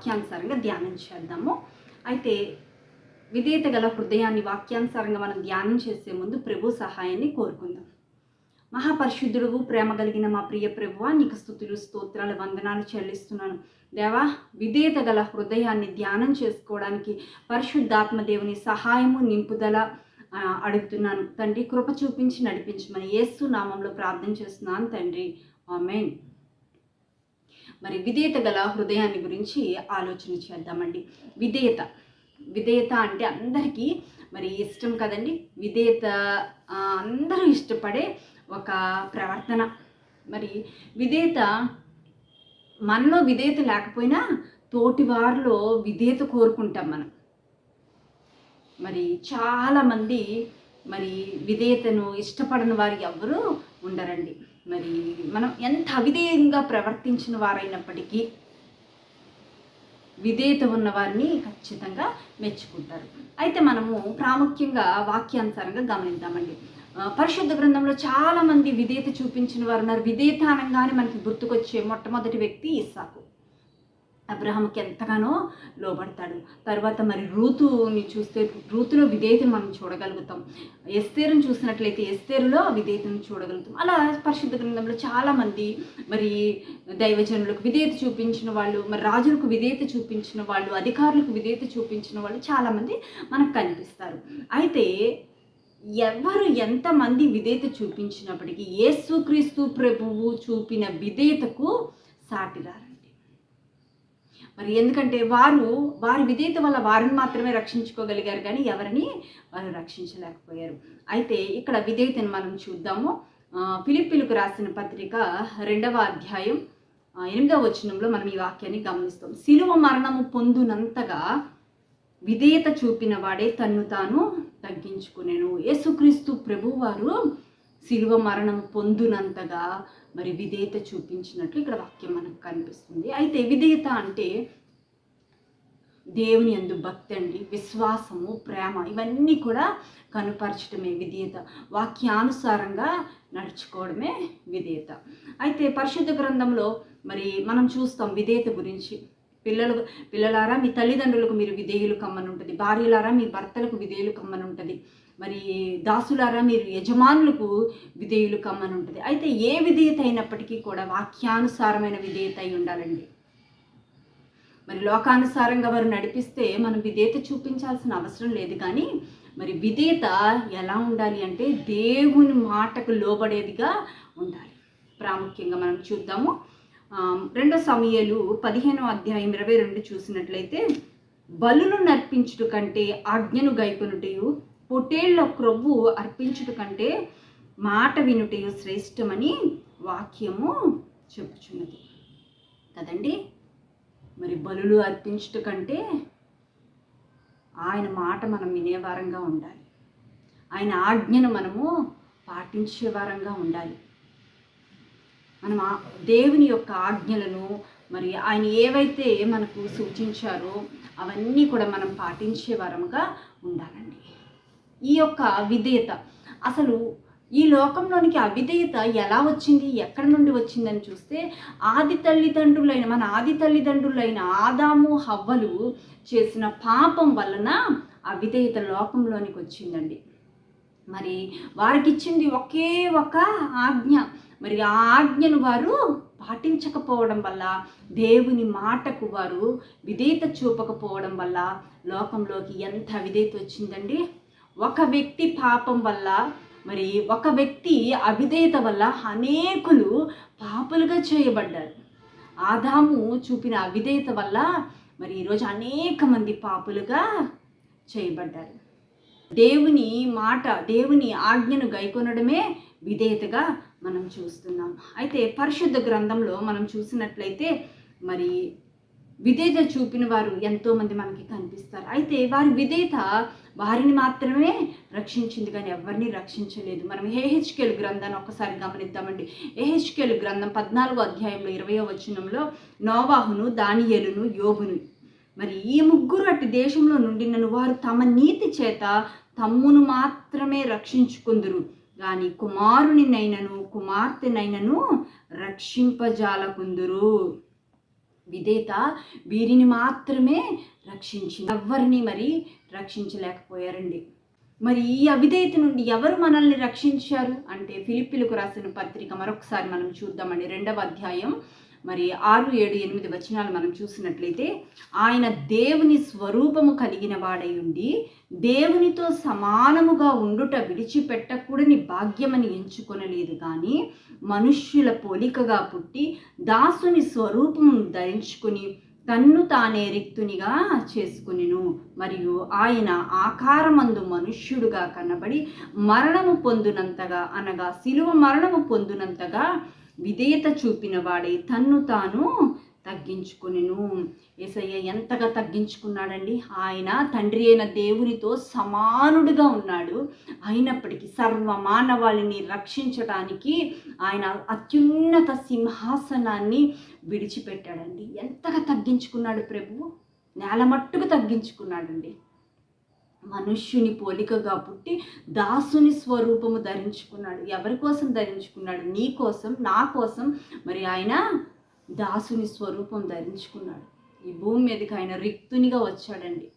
వాక్యానుసారంగా ధ్యానం చేద్దాము. అయితే విధేయత గల హృదయాన్ని వాక్యానుసారంగా మనం ధ్యానం చేసే ముందు ప్రభు సహాయాన్ని కోరుకుందాం. మహాపరిశుద్ధుడు ప్రేమ కలిగిన మా ప్రియ ప్రభువ నీకు స్థుతులు స్తోత్రాలు వందనాలు చెల్లిస్తున్నాను. దేవా విధేయత గల హృదయాన్ని ధ్యానం చేసుకోవడానికి పరిశుద్ధాత్మ దేవుని సహాయము నింపుదల అడుగుతున్నాను. తండ్రి కృప చూపించి నడిపించమని యేసు నామంలో ప్రార్థన చేస్తున్నాను తండ్రి. ఆమెన్. మరి విధేయత గల హృదయాన్ని గురించి ఆలోచన చేద్దామండి. విధేయత. విధేయత అంటే అందరికీ మరి ఇష్టం కదండి. విధేయత అందరూ ఇష్టపడే ఒక ప్రవర్తన. మరి విధేయత మనలో విధేయత లేకపోయినా తోటి వారిలో విధేయత కోరుకుంటాం మనం. మరి చాలామంది మరి విధేయతను ఇష్టపడని వారు ఎవ్వరూ ఉండరండి. మరి మనం ఎంత అవిధేయంగా ప్రవర్తించిన వారైనప్పటికీ విధేయత ఉన్న వారిని ఖచ్చితంగా మెచ్చుకుంటారు. అయితే మనము ప్రాముఖ్యంగా వాక్యానుసారంగా గమనిద్దామండి. పరిశుద్ధ గ్రంథంలో చాలా మంది విధేయత చూపించిన వారు ఉన్నారు. విధేయత అనగానే మనకి గుర్తుకొచ్చే మొట్టమొదటి వ్యక్తి ఇస్సాకు. అబ్రహాంకి ఎంతగానో లోబడతాడు. తర్వాత మరి రూతుని చూస్తే రూతులో విధేయతను మనం చూడగలుగుతాం. ఎస్తేరును చూసినట్లయితే ఎస్తేరులో విధేయతను చూడగలుగుతాం. అలా పరిశుద్ధ గ్రంథంలో చాలామంది మరి దైవజనులకు విధేయత చూపించిన వాళ్ళు మరి రాజులకు విధేయత చూపించిన వాళ్ళు అధికారులకు విధేయత చూపించిన వాళ్ళు చాలామంది మనకు కనిపిస్తారు. అయితే ఎవరు ఎంతమంది విధేయత చూపించినప్పటికీ యేసుక్రీస్తు ప్రభువు చూపిన విధేయతకు సాటిరారు. మరి ఎందుకంటే వారు వారి విధేయత వల్ల వారిని మాత్రమే రక్షించుకోగలిగారు కానీ ఎవరిని వారు రక్షించలేకపోయారు. అయితే ఇక్కడ విధేయతను మనం చూద్దాము. ఆ, రాసిన పత్రిక రెండవ అధ్యాయం ఎనిమిదవ వచనంలో మనం ఈ వాక్యాన్ని గమనిస్తాం. శిలువ మరణము పొందునంతగా విధేయత చూపిన వాడే తన్ను తాను తగ్గించుకునేను. యేసుక్రీస్తు ప్రభువారు శిలువ మరణం పొందునంతగా మరి విధేయత చూపించినట్లు ఇక్కడ వాక్యం మనకు కనిపిస్తుంది. అయితే విధేయత అంటే దేవుని అందు భక్తి అండి విశ్వాసము ప్రేమ ఇవన్నీ కూడా కనుపరచడమే విధేయత. వాక్యానుసారంగా నడుచుకోవడమే విధేయత. అయితే పరిశుద్ధ గ్రంథంలో మరి మనం చూస్తాం విధేయత గురించి. పిల్లలు పిల్లలారా మీ తల్లిదండ్రులకు మీరు విధేయులు కమ్మనుంటుంది భార్యలారా మీ భర్తలకు విధేయులు కమ్మనుంటుంది మరి దాసులారా మీరు యజమానులకు విధేయులు కమ్మని ఉంటుంది. అయితే ఏ విధేయత అయినప్పటికీ కూడా వాక్యానుసారమైన విధేయత అయి ఉండాలండి. మరి లోకానుసారంగా వారు నడిపిస్తే మనం విధేయత చూపించాల్సిన అవసరం లేదు కానీ మరి విధేయత ఎలా ఉండాలి అంటే దేవుని మాటకు లోబడేదిగా ఉండాలి. ప్రాముఖ్యంగా మనం చూద్దాము. రెండో సమయాలు పదిహేనో అధ్యాయం ఇరవై రెండు చూసినట్లయితే బలును నర్పించుట కంటే ఆజ్ఞను గైకొనుటయు పొటేళ్ళ క్రొవ్వు అర్పించుట కంటే మాట వినుటయు శ్రేష్టమని వాక్యము చెప్పుచున్నది. కదండి? మరి బలులు అర్పించుట కంటే ఆయన మాట మనం వినేవారంగా ఉండాలి. ఆయన ఆజ్ఞను మనము పాటించే వారంగా ఉండాలి. మనం ఆ దేవుని యొక్క ఆజ్ఞలను మరి ఆయన ఏవైతే మనకు సూచించారో అవన్నీ కూడా మనం పాటించే వారముగా ఉండాలండి. ఈ యొక్క విధేయత అసలు ఈ లోకంలోనికి అవిధేయత ఎలా వచ్చింది? ఎక్కడి నుండి వచ్చిందని చూస్తే ఆది తల్లిదండ్రులైన మన ఆది తల్లిదండ్రులైన ఆదాము హవ్వలు చేసిన పాపం వలన అవిధేయత లోకంలోనికి వచ్చిందండి. మరి వారికి ఇచ్చింది ఒకే ఒక ఆజ్ఞ. మరి ఆ ఆజ్ఞను వారు పాటించకపోవడం వల్ల దేవుని మాటకు వారు విధేయత చూపకపోవడం వల్ల లోకంలోకి ఎంత విధేయత వచ్చిందండి? ఒక వ్యక్తి పాపం వల్ల మరి ఒక వ్యక్తి అవిధేయత వల్ల అనేకులు పాపులుగా చేయబడ్డారు. ఆదాము చూపిన అవిధేయత వల్ల మరి ఈరోజు అనేక మంది పాపులుగా చేయబడ్డారు. దేవుని మాట దేవుని ఆజ్ఞను గైకొనడమే విధేయతగా మనం చూస్తున్నాం. అయితే పరిశుద్ధ గ్రంథంలో మనం చూసినట్లయితే మరి విధేయత చూపిన వారు ఎంతోమంది మనకి కనిపిస్తారు. అయితే వారి విధేయత వారిని మాత్రమే రక్షించింది కానీ ఎవరిని రక్షించలేదు. మనం ఏహెచ్కేలు గ్రంథాన్ని ఒకసారి గమనిద్దామండి. ఏహెచ్కేలు గ్రంథం పద్నాలుగో అధ్యాయంలో ఇరవయో వచనంలో నోవాహును దానియేలును యోబును. మరి ఈ ముగ్గురు అటు దేశంలో నుండినను వారు తమ నీతి చేత తమ్మును మాత్రమే రక్షించుకుందురు. కానీ కుమారునినైనను కుమార్తెనైనను రక్షింపజాలకుందురు. విధేత వీరిని మాత్రమే రక్షించి ఎవరిని మరి రక్షించలేకపోయారండి? మరి ఈ అవిధేయత నుండి ఎవరు మనల్ని రక్షించారు? అంటే ఫిలిపిలకు రాసిన పత్రిక మరొకసారి మనం చూద్దామండి. రెండవ అధ్యాయం మరి ఆరు ఏడు ఎనిమిది వచనాలు మనం చూసినట్లయితే ఆయన దేవుని స్వరూపము కలిగిన వాడై ఉండి దేవునితో సమానముగా ఉండుట విడిచిపెట్టకూడని భాగ్యమని ఎంచుకొనలేదు కానీ మనుష్యుల పోలికగా పుట్టి దాసుని స్వరూపము ధరించుకుని తన్ను తానే రిక్తునిగా చేసుకునిను. మరియు ఆయన ఆకారమందు మనుష్యుడుగా కనబడి మరణము పొందునంతగా అనగా శిలువ మరణము పొందునంతగా విధేయత చూపిన వాడే తన్ను తాను తగ్గించుకునేను. ఏసయ్య ఎంతగా తగ్గించుకున్నాడండి? ఆయన తండ్రి అయిన దేవునితో సమానుడిగా ఉన్నాడు. అయినప్పటికీ సర్వ మానవాళిని రక్షించడానికి ఆయన అత్యున్నత సింహాసనాన్ని విడిచిపెట్టాడండి. ఎంతగా తగ్గించుకున్నాడు ప్రభువు నేల మట్టుకు తగ్గించుకున్నాడండి. మనుష్యుని పోలికగా పుట్టి దాసుని స్వరూపము ధరించుకున్నాడు. ఎవరి కోసం ధరించుకున్నాడు? నీ కోసం నా కోసం. మరి ఆయన దాసుని స్వరూపం ధరించుకున్నాడు. ఈ భూమి మీదకి ఆయన రిక్తునిగా వచ్చాడండి.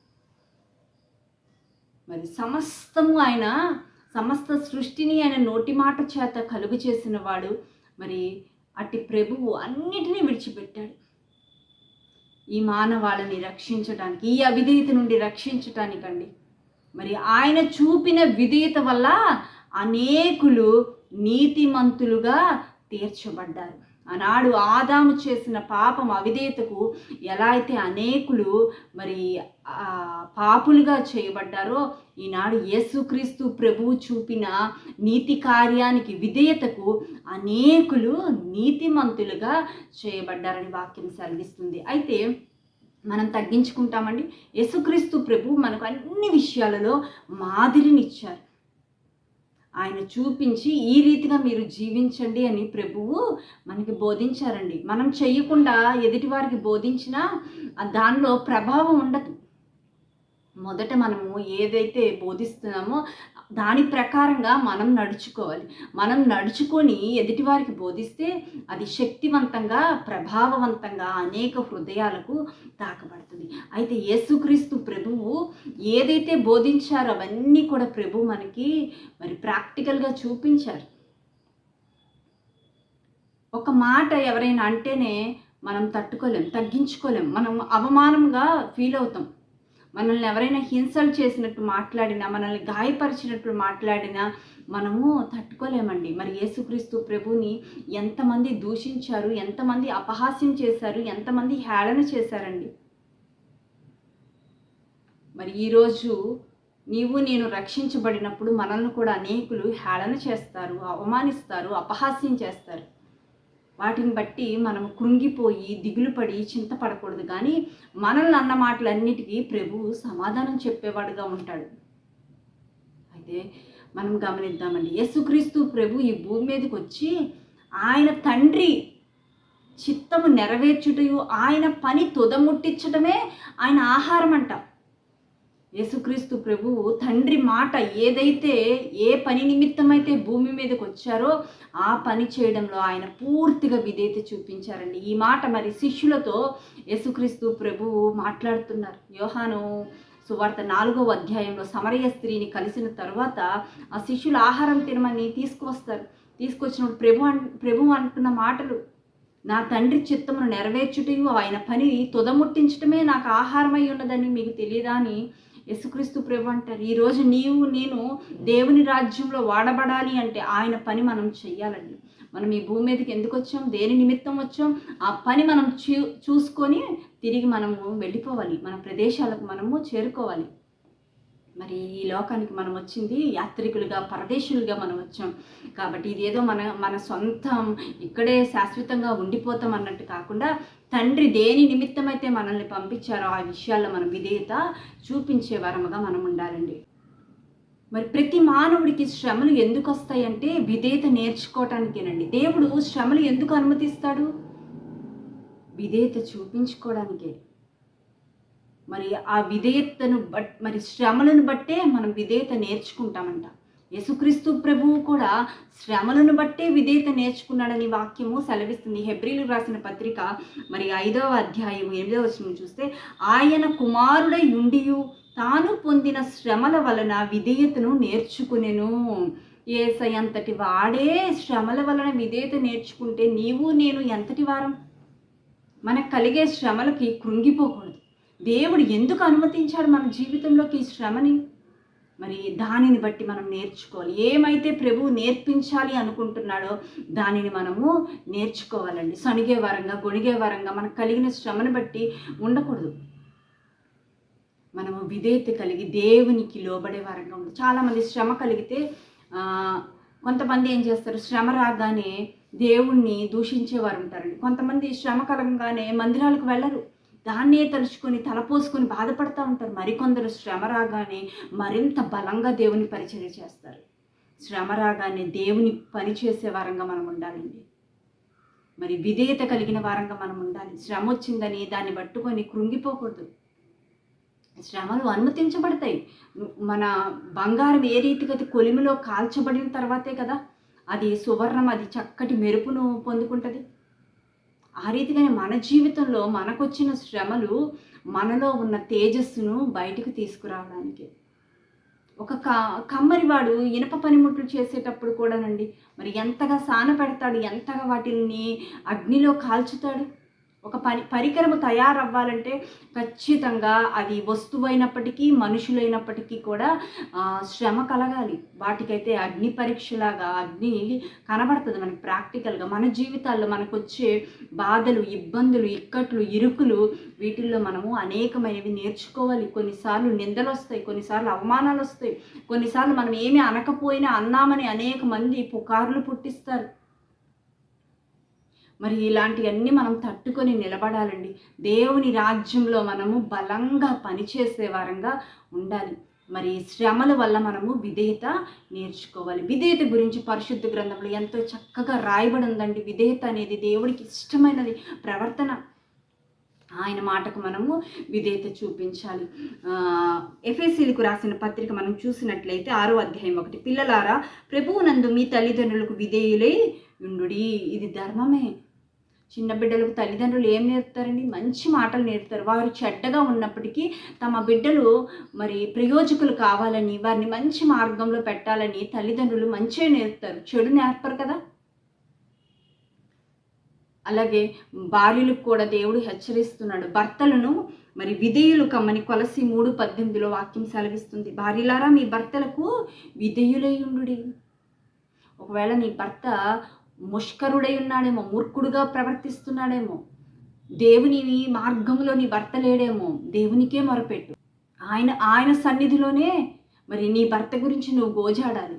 మరి సమస్తము ఆయన సమస్త సృష్టిని ఆయన నోటి మాట చేత కలుగు చేసిన వాడు. మరి అట్టి ప్రభువు అన్నిటినీ విడిచిపెట్టాడు. ఈ మానవాళిని రక్షించడానికి ఈ అవిధేయత నుండి రక్షించటానికండి. మరి ఆయన చూపిన విధేయత వల్ల అనేకులు నీతిమంతులుగా తీర్చబడ్డారు. ఆనాడు ఆదాము చేసిన పాపం అవిధేయతకు ఎలా అయితే అనేకులు మరి పాపులుగా చేయబడ్డారో ఈనాడు యేసుక్రీస్తు ప్రభువు చూపిన నీతి కార్యానికి విధేయతకు అనేకులు నీతిమంతులుగా చేయబడ్డారని వాక్యం సెలవిస్తుంది. అయితే మనం తగ్గించుకుంటామండి. యేసుక్రీస్తు ప్రభు మనకు అన్ని విషయాలలో మాదిరినిచ్చారు. ఆయన చూపించి ఈ రీతిగా మీరు జీవించండి అని ప్రభువు మనకి బోధించారండి. మనం చెయ్యకుండా ఎదుటివారికి బోధించినా దానిలో ప్రభావం ఉండదు. మొదట మనము ఏదైతే బోధిస్తున్నామో దాని ప్రకారంగా మనం నడుచుకోవాలి. మనం నడుచుకొని ఎదుటివారికి బోధిస్తే అది శక్తివంతంగా ప్రభావవంతంగా అనేక హృదయాలకు తాకబడుతుంది. అయితే యేసుక్రీస్తు ప్రభువు ఏదైతే బోధించారో అవన్నీ కూడా ప్రభు మనకి మరి ప్రాక్టికల్గా చూపించారు. ఒక మాట ఎవరైనా అంటేనే మనం తట్టుకోలేం తగ్గించుకోలేం. మనం అవమానంగా ఫీల్ అవుతాం. మనల్ని ఎవరైనా హింసలు చేసినట్టు మాట్లాడినా మనల్ని గాయపరిచినట్టు మాట్లాడినా మనము తట్టుకోలేమండి. మరి యేసుక్రీస్తు ప్రభుని ఎంతమంది దూషించారు ఎంతమంది అపహాస్యం చేశారు ఎంతమంది హేళన చేశారండి. మరి ఈరోజు నీవు నేను రక్షించబడినప్పుడు మనల్ని కూడా అనేకులు హేళన చేస్తారు అవమానిస్తారు అపహాస్యం చేస్తారు. వాటిని బట్టి మనం కృంగిపోయి దిగులు పడి చింతపడకూడదు. కానీ మనల్ని అన్న మాటలన్నిటికీ ప్రభువు సమాధానం చెప్పేవాడుగా ఉంటాడు. అయితే మనం గమనిద్దామండి. యేసుక్రీస్తు ప్రభు ఈ భూమి మీదకి వచ్చి ఆయన తండ్రి చిత్తము నెరవేర్చుటయు ఆయన పని తుదముట్టించడమే ఆయన ఆహారం అంట యేసుక్రీస్తు ప్రభువు తండ్రి మాట ఏదైతే ఏ పని నిమిత్తమైతే భూమి మీదకి వచ్చారో ఆ పని చేయడంలో ఆయన పూర్తిగా విధేయత చూపించారండి. ఈ మాట మరి శిష్యులతో యేసుక్రీస్తు ప్రభువు మాట్లాడుతున్నారు. యోహాను సువార్త నాలుగవ అధ్యాయంలో సమరయ స్త్రీని కలిసిన తర్వాత ఆ శిష్యులు ఆహారం తినమని తీసుకువస్తారు. తీసుకొచ్చినప్పుడు ప్రభు అన్ ప్రభు అంటున్న మాటలు నా తండ్రి చిత్తమును నెరవేర్చుటయు ఆయన పని తుదముట్టించటమే నాకు ఆహారమై ఉన్నదని మీకు తెలియదా అని యేసుక్రీస్తు ప్రభు అంటారు ఈరోజు నీవు నేను దేవుని రాజ్యంలో వాడబడాలి అంటే ఆయన పని మనం చెయ్యాలండి. మనం ఈ భూమి మీదకి ఎందుకు వచ్చాం? దేని నిమిత్తం వచ్చాం? ఆ పని మనం చూ చూసుకొని తిరిగి మనము వెళ్ళిపోవాలి. మన ప్రదేశాలకు మనము చేరుకోవాలి. మరి ఈ లోకానికి మనం వచ్చింది యాత్రికులుగా పరదేశులుగా మనం వచ్చాం. కాబట్టి ఇదేదో మన మన సొంతం ఇక్కడే శాశ్వతంగా ఉండిపోతాం అన్నట్టు కాకుండా తండ్రి దేని నిమిత్తమైతే మనల్ని పంపించారో ఆ విషయాల్లో మనం విధేయత చూపించే వరముగా మనం ఉండాలండి. మరి ప్రతి మానవుడికి శ్రమలు ఎందుకు వస్తాయంటే విధేయత నేర్చుకోవటానికేనండి. దేవుడు శ్రమలు ఎందుకు అనుమతిస్తాడు? విధేయత చూపించుకోవడానికే. మరి ఆ విధేయతను బట్ మరి శ్రమలను బట్టే మనం విధేయత నేర్చుకుంటామంట. యేసుక్రీస్తు ప్రభువు కూడా శ్రమలను బట్టే విధేయత నేర్చుకున్నాడని వాక్యము సెలవిస్తుంది. హెబ్రిలు రాసిన పత్రిక మరి ఐదవ అధ్యాయం ఎనిమిదవ వచనం చూస్తే ఆయన కుమారుడై ఉండియు తాను పొందిన శ్రమల వలన విధేయతను నేర్చుకునేను. ఏసై అంతటి వాడే శ్రమల వలన విధేయత నేర్చుకుంటే నీవు నేను ఎంతటి వారం? మనకు కలిగే శ్రమలకి కృంగిపోకూడదు. దేవుడు ఎందుకు అనుమతించాడు మన జీవితంలోకి ఈ శ్రమని? మరి దానిని బట్టి మనం నేర్చుకోవాలి. ఏమైతే ప్రభువు నేర్పించాలి అనుకుంటున్నాడో దానిని మనము నేర్చుకోవాలండి. సణిగే వరంగా గొణిగే వరంగా మనకు కలిగిన శ్రమను బట్టి ఉండకూడదు. మనము విధేయత కలిగి దేవునికి లోబడే వారంగా ఉండదు చాలామంది శ్రమ కలిగితే కొంతమంది ఏం చేస్తారు? శ్రమ రాగానే దేవుణ్ణి దూషించేవారు ఉంటారండి. కొంతమంది శ్రమ కలగంగానే మందిరాలకు వెళ్ళరు. దాన్నే తలుచుకొని తలపోసుకొని బాధపడుతూ ఉంటారు. మరికొందరు శ్రమ రాగానే మరింత బలంగా దేవుని పరిచర్య చేస్తారు. శ్రమ రాగానే దేవుని పని చేసే వారంగా మనం ఉండాలండి. మరి విధేయత కలిగిన వారంగా మనం ఉండాలి. శ్రమ వచ్చిందని దాన్ని పట్టుకొని కృంగిపోకూడదు. శ్రమలు అనుమతించబడతాయి. మన బంగారం ఏ రీతిగా కొలిమిలో కాల్చబడిన తర్వాతే కదా అది సువర్ణం అది చక్కటి మెరుపును పొందుకుంటుంది. ఆ రీతిగానే మన జీవితంలో మనకొచ్చిన శ్రమలు మనలో ఉన్న తేజస్సును బయటకు తీసుకురావడానికి. ఒక క కమ్మరివాడు ఇనప పనిముట్లు చేసేటప్పుడు కూడానండి మరి ఎంతగా సాన పెడతాడు ఎంతగా వాటిని అగ్నిలో కాల్చుతాడు? ఒక పని పరికరము తయారవ్వాలంటే ఖచ్చితంగా అది వస్తువైనప్పటికీ మనుషులైనప్పటికీ కూడా శ్రమ కలగాలి. వాటికైతే అగ్ని పరీక్షలాగా అగ్ని కనబడుతుంది మనకి ప్రాక్టికల్గా. మన జీవితాల్లో మనకు వచ్చే బాధలు ఇబ్బందులు ఇక్కట్లు ఇరుకులు వీటిల్లో మనము అనేకమైనవి నేర్చుకోవాలి. కొన్నిసార్లు నిందలు వస్తాయి కొన్నిసార్లు అవమానాలు వస్తాయి కొన్నిసార్లు మనం ఏమీ అనకపోయినా అన్నామని అనేక మంది పుకార్లు పుట్టిస్తారు. మరి ఇలాంటివన్నీ మనం తట్టుకొని నిలబడాలండి. దేవుని రాజ్యంలో మనము బలంగా పనిచేసే వారంగా ఉండాలి. మరి శ్రమల వల్ల మనము విధేయత నేర్చుకోవాలి. విధేయత గురించి పరిశుద్ధ గ్రంథంలో ఎంతో చక్కగా రాయబడి ఉందండి. విధేయత అనేది దేవుడికి ఇష్టమైనది ప్రవర్తన. ఆయన మాటకు మనము విధేయత చూపించాలి. ఎఫ్ఎస్సీలకు రాసిన పత్రిక మనం చూసినట్లయితే ఆరో అధ్యాయం ఒకటి. పిల్లలారా ప్రభువునందు మీ తల్లిదండ్రులకు విధేయులై ఉండు ఇది ధర్మమే. చిన్న బిడ్డలకు తల్లిదండ్రులు ఏం నేర్పుతారండి? మంచి మాటలు నేర్పుతారు. వారు చెడ్డగా ఉన్నప్పటికీ తమ బిడ్డలు మరి ప్రయోజకులు కావాలని వారిని మంచి మార్గంలో పెట్టాలని తల్లిదండ్రులు మంచిగా నేర్పుతారు. చెడు నేర్పరు కదా? అలాగే భార్యలకు కూడా దేవుడు హెచ్చరిస్తున్నాడు. భర్తలను మరి విధేయులు కమ్మని కొలసి మూడు పద్దెనిమిదిలో వాక్యం సెలవిస్తుంది. భార్యలారా మీ భర్తలకు విధేయులై ఉండు ఒకవేళ నీ భర్త ముష్కరుడై ఉన్నాడేమో మూర్ఖుడుగా ప్రవర్తిస్తున్నాడేమో. దేవుని మార్గంలో నీ భర్త లేడేమో దేవునికే మొరపెట్టు. ఆయన ఆయన సన్నిధిలోనే మరి నీ భర్త గురించి నువ్వు గోజాడాలి.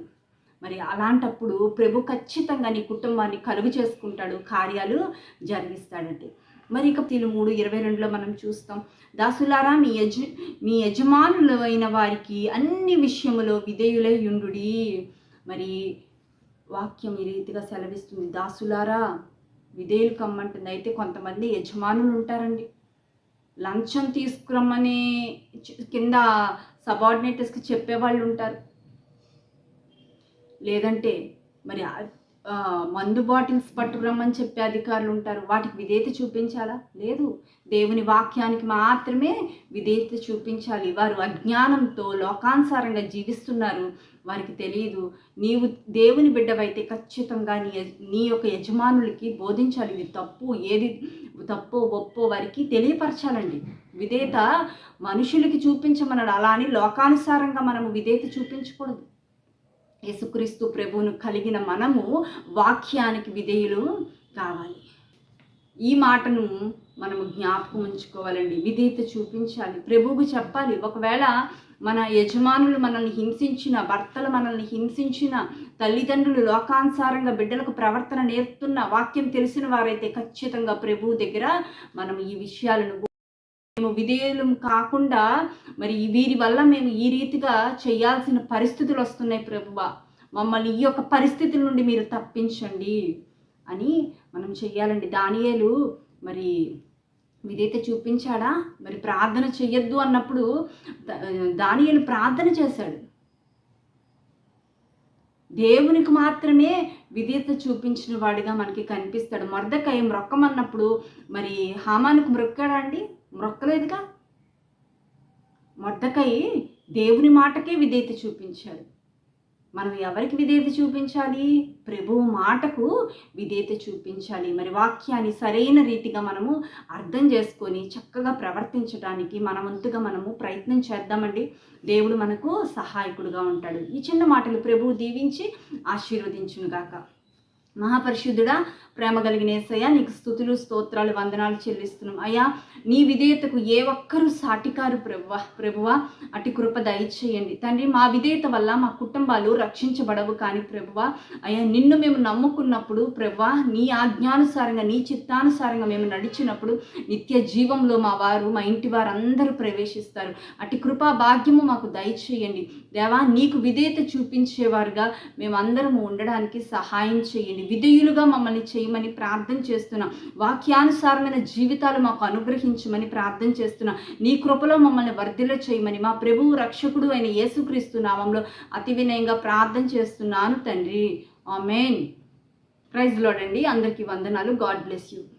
మరి అలాంటప్పుడు ప్రభు ఖచ్చితంగా నీ కుటుంబాన్ని కలుగు చేసుకుంటాడు కార్యాలు జరిగిస్తాడంటే. మరి ఇక తిను మూడు ఇరవై రెండులో మనం చూస్తాం దాసులారా మీ యజ మీ యజమానులైన వారికి అన్ని విషయములో విధేయులై ఉండు మరి వాక్యం ఈ రీతిగా సెలవిస్తుంది. దాసులారా విధేయులు కమ్మంటుంది అయితే కొంతమంది యజమానులు ఉంటారండి. లంచం తీసుకురమ్మని కింద సబార్డినేటర్స్కి చెప్పేవాళ్ళు ఉంటారు. లేదంటే మరి మందు బాటిల్స్ పట్టుకురమ్మని చెప్పే అధికారులు ఉంటారు. వాటికి విధేయత చూపించాలా? లేదు. దేవుని వాక్యానికి మాత్రమే విధేయత చూపించాలి. వారు అజ్ఞానంతో లోకానుసారంగా జీవిస్తున్నారు. వారికి తెలియదు. నీవు దేవుని బిడ్డవైతే ఖచ్చితంగా నీ నీ యొక్క యజమానులకి బోధించాలి. ఇది తప్పు. ఏది తప్పో ఒప్పో వారికి తెలియపరచాలండి. విధేయత మనుషులకి చూపించమన్నాడు అలా అని లోకానుసారంగా మనము విధేయత చూపించకూడదు. యేసుక్రీస్తు ప్రభువును కలిగిన మనము వాక్యానికి విధేయులు కావాలి. ఈ మాటను మనము జ్ఞాపకం ఉంచుకోవాలండి. విధేయత చూపించాలి. ప్రభువుకు చెప్పాలి. ఒకవేళ మన యజమానులు మనల్ని హింసించిన భర్తలు మనల్ని హింసించిన తల్లిదండ్రులు లోకానుసారంగా బిడ్డలకు ప్రవర్తన నేర్పుతున్న వాక్యం తెలిసిన వారైతే ఖచ్చితంగా ప్రభువు దగ్గర మనం ఈ విషయాలను మేము విధేయులం కాకుండా మరి వీరి వల్ల మేము ఈ రీతిగా చేయాల్సిన పరిస్థితులు వస్తున్నాయి ప్రభువ. మమ్మల్ని ఈ యొక్క పరిస్థితుల నుండి మీరు తప్పించండి అని మనం చెయ్యాలండి దానియేలు మరి విధేయత చూపించాడా? మరి ప్రార్థన చెయ్యొద్దు అన్నప్పుడు దానియలు దానియేలు ప్రార్థన చేశాడు. దేవునికి మాత్రమే విధేయత చూపించిన వాడిగా మనకి కనిపిస్తాడు. మొర్దకాయ మ్రొక్కమన్నప్పుడు మరి హామానికి మ్రొక్కాడా అండి? మ్రొక్కలేదుగా. మొర్దకాయ దేవుని మాటకే విధేయత చూపించాడు. మనం ఎవరికి విధేయత చూపించాలి? ప్రభువు మాటకు విధేయత చూపించాలి. మరి వాక్యాన్ని సరైన రీతిగా మనము అర్థం చేసుకొని చక్కగా ప్రవర్తించడానికి మనమంతుగా మనము ప్రయత్నం చేద్దామండి. దేవుడు మనకు సహాయకుడుగా ఉంటాడు. ఈ చిన్న మాటలు ప్రభువు దీవించి ఆశీర్వదించునుగాక. మహాపరిశుద్ధుడా ప్రేమ కలిగిన ఏసయ్యా నీకు స్థుతులు స్తోత్రాలు వందనాలు చెల్లిస్తున్నాం. అయ్యా నీ విధేయతకు ఏ ఒక్కరు సాటికారు ప్రభువ ప్రభువ అటు కృప దయచేయండి. తండ్రి మా విధేయత వల్ల మా కుటుంబాలు రక్షించబడవు కానీ ప్రభువ. అయ్యా నిన్ను మేము నమ్ముకున్నప్పుడు ప్రభువ నీ ఆజ్ఞానుసారంగా నీ చిత్తానుసారంగా మేము నడిచినప్పుడు నిత్య జీవంలో మా వారు మా ఇంటి వారు అందరూ ప్రవేశిస్తారు. అటు కృపా భాగ్యము మాకు దయచేయండి. దేవా నీకు విధేయత చూపించేవారుగా మేమందరము ఉండడానికి సహాయం చేయండి. విధేయులుగా మమ్మల్ని చేయమని ప్రార్థన చేస్తున్నాం. వాక్యానుసారమైన జీవితాలు మాకు అనుగ్రహించమని ప్రార్థన చేస్తున్నాం. నీ కృపలో మమ్మల్ని వర్ధిలో చేయమని మా ప్రభువు రక్షకుడు అయిన యేసుక్రీస్తు నామంలో అతి వినయంగా ప్రార్థన చేస్తున్నాను తండ్రి. ఆమెన్. ప్రైజ్ లోడండి అందరికీ వందనాలు. God bless you.